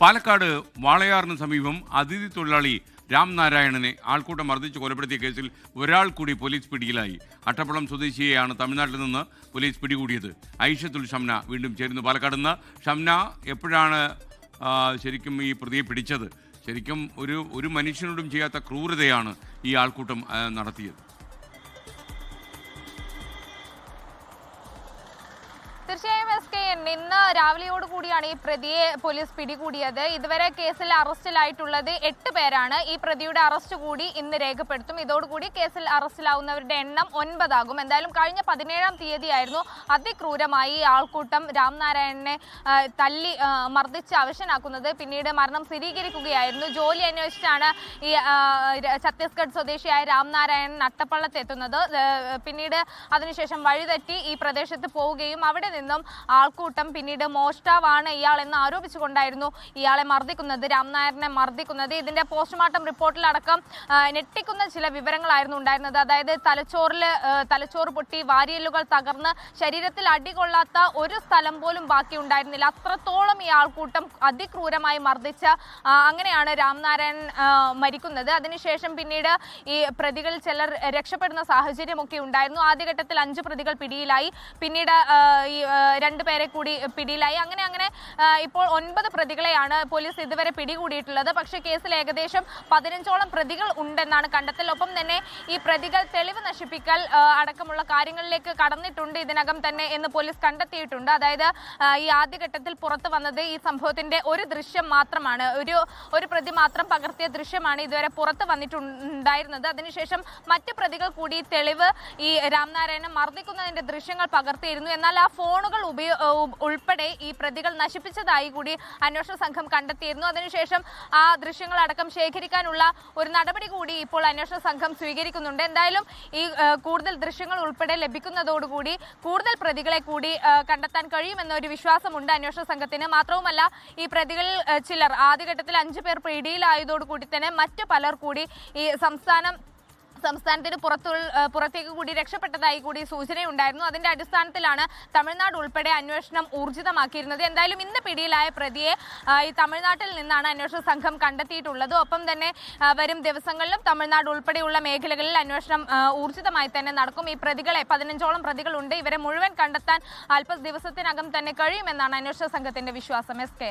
പാലക്കാട് വാളയാറിന് സമീപം അതിഥി തൊഴിലാളി രാംനാരായണനെ ആൾക്കൂട്ടം മർദ്ദിച്ച് കൊലപ്പെടുത്തിയ കേസിൽ ഒരാൾ കൂടി പോലീസ് പിടിയിലായി. അട്ടപ്പളം സ്വദേശിയെയാണ് തമിഴ്നാട്ടിൽ നിന്ന് പോലീസ് പിടികൂടിയത്. ഐഷത്തുൽ ഷംന വീണ്ടും ചേരുന്നു പാലക്കാട് നിന്ന്. ഷംന എപ്പോഴാണ് ശരിക്കും ഈ പ്രതിയെ പിടിച്ചത്? ശരിക്കും ഒരു ഒരു മനുഷ്യനോടും ചെയ്യാത്ത ക്രൂരതയാണ് ഈ ആൾക്കൂട്ടം നടത്തിയത്. തീർച്ചയായും എസ് കെ എൻ ഇന്ന് രാവിലെയോട് കൂടിയാണ് ഈ പ്രതിയെ പോലീസ് പിടികൂടിയത്. ഇതുവരെ കേസിൽ അറസ്റ്റിലായിട്ടുള്ളത് എട്ട് പേരാണ്. ഈ പ്രതിയുടെ അറസ്റ്റ് കൂടി ഇന്ന് രേഖപ്പെടുത്തും. ഇതോടുകൂടി കേസിൽ അറസ്റ്റിലാവുന്നവരുടെ എണ്ണം ഒൻപതാകും. എന്തായാലും കഴിഞ്ഞ പതിനേഴാം തീയതിയായിരുന്നു അതിക്രൂരമായി ആൾക്കൂട്ടം രാംനാരായണനെ തല്ലി മർദ്ദിച്ച് അവശനാക്കുന്നത്. പിന്നീട് മരണം സ്ഥിരീകരിക്കുകയായിരുന്നു. ജോലി അന്വേഷിച്ചാണ് ഈ ഛത്തീസ്ഗഡ് സ്വദേശിയായ രാംനാരായണൻ അട്ടപ്പള്ളത്തെത്തുന്നത്. ഏഹ് പിന്നീട് അതിനുശേഷം വഴിതെറ്റി ഈ പ്രദേശത്ത് പോവുകയും അവിടെ നിന്നും ആൾക്കൂട്ടം പിന്നീട് മോഷ്ടാവാണ് ഇയാൾ എന്ന് ആരോപിച്ചുകൊണ്ടായിരുന്നു ഇയാളെ മർദ്ദിക്കുന്നത്. രാംനായരനെ മർദ്ദിക്കുന്നത്. ഇതിന്റെ പോസ്റ്റ്മോർട്ടം റിപ്പോർട്ടിലടക്കം ഞെട്ടിക്കുന്ന ചില വിവരങ്ങളായിരുന്നു ഉണ്ടായിരുന്നത്. അതായത് തലച്ചോറിൽ തലച്ചോറ് പൊട്ടി വാരിയലുകൾ തകർന്ന് ശരീരത്തിൽ അടികൊള്ളാത്ത ഒരു സ്ഥലം പോലും ബാക്കി ഉണ്ടായിരുന്നില്ല അത്രത്തോളം ഈ ആൾക്കൂട്ടം അതിക്രൂരമായി മർദ്ദിച്ച അങ്ങനെയാണ് രാംനാരായൺ മരിക്കുന്നത്. അതിനുശേഷം പിന്നീട് ഈ പ്രതികളിൽ ചിലർ രക്ഷപ്പെടുന്ന സാഹചര്യമൊക്കെ ഉണ്ടായിരുന്നു. ആദ്യഘട്ടത്തിൽ അഞ്ച് പ്രതികൾ പിടിയിലായി. പിന്നീട് ഈ രണ്ടുപേരെ രണ്ട് പേരെ കൂടി പിടിയിലായി. അങ്ങനെ അങ്ങനെ ഇപ്പോൾ ഒൻപത് പ്രതികളെയാണ് പോലീസ് ഇതുവരെ പിടികൂടിയിട്ടുള്ളത്. പക്ഷേ കേസിൽ ഏകദേശം പതിനഞ്ചോളം പ്രതികൾ ഉണ്ടെന്നാണ് കണ്ടെത്തൽ. ഒപ്പം തന്നെ ഈ പ്രതികൾ തെളിവ് നശിപ്പിക്കൽ അടക്കമുള്ള കാര്യങ്ങളിലേക്ക് കടന്നിട്ടുണ്ട് ഇതിനകം തന്നെ എന്ന് പോലീസ് കണ്ടെത്തിയിട്ടുണ്ട്. അതായത് ഈ ആദ്യഘട്ടത്തിൽ പുറത്തു വന്നത് ഈ സംഭവത്തിന്റെ ഒരു ദൃശ്യം മാത്രമാണ്. ഒരു ഒരു പ്രതി മാത്രം പകർത്തിയ ദൃശ്യമാണ് ഇതുവരെ പുറത്ത് വന്നിട്ടുണ്ടായിരുന്നത്. അതിനുശേഷം മറ്റ് പ്രതികൾ കൂടി തെളിവ് ഈ രാംനാരായണൻ മർദ്ദിക്കുന്നതിന്റെ ദൃശ്യങ്ങൾ പകർത്തിയിരുന്നു. എന്നാൽ ആ ഫോണുകൾ ഉപയോ ഉൾപ്പെടെ ഈ പ്രതികൾ നശിപ്പിച്ചതായി കൂടി അന്വേഷണ സംഘം കണ്ടെത്തിയിരുന്നു. അതിനുശേഷം ആ ദൃശ്യങ്ങൾ അടക്കം ശേഖരിക്കാനുള്ള ഒരു നടപടി കൂടി ഇപ്പോൾ അന്വേഷണ സംഘം സ്വീകരിക്കുന്നുണ്ട്. എന്തായാലും ഈ കൂടുതൽ ദൃശ്യങ്ങൾ ഉൾപ്പെടെ ലഭിക്കുന്നതോടുകൂടി കൂടുതൽ പ്രതികളെ കൂടി കണ്ടെത്താൻ കഴിയുമെന്നൊരു വിശ്വാസമുണ്ട് അന്വേഷണ സംഘത്തിന്. മാത്രവുമല്ല ഈ പ്രതികളിൽ ചിലർ ആദ്യഘട്ടത്തിൽ അഞ്ചു പേർ പിടിയിലായതോടുകൂടി തന്നെ മറ്റു പലർ കൂടി ഈ സംസ്ഥാനം സംസ്ഥാനത്തിന് പുറത്തു പുറത്തേക്ക് കൂടി രക്ഷപ്പെട്ടതായി കൂടി സൂചനയുണ്ടായിരുന്നു. അതിന്റെ അടിസ്ഥാനത്തിലാണ് തമിഴ്നാട് ഉൾപ്പെടെ അന്വേഷണം ഊർജിതമാക്കിയിരുന്നത്. എന്തായാലും ഇന്ന് പിടിയിലായ പ്രതിയെ ഈ തമിഴ്നാട്ടിൽ നിന്നാണ് അന്വേഷണ സംഘം കണ്ടെത്തിയിട്ടുള്ളത്. ഒപ്പം തന്നെ വരും ദിവസങ്ങളിലും തമിഴ്നാട് ഉൾപ്പെടെയുള്ള മേഖലകളിൽ അന്വേഷണം ഊർജിതമായി തന്നെ നടക്കും. ഈ പ്രതികളെ പതിനഞ്ചോളം പ്രതികളുണ്ട്. ഇവരെ മുഴുവൻ കണ്ടെത്താൻ അല്പ ദിവസത്തിനകം തന്നെ കഴിയുമെന്നാണ് അന്വേഷണ സംഘത്തിന്റെ വിശ്വാസം. S K.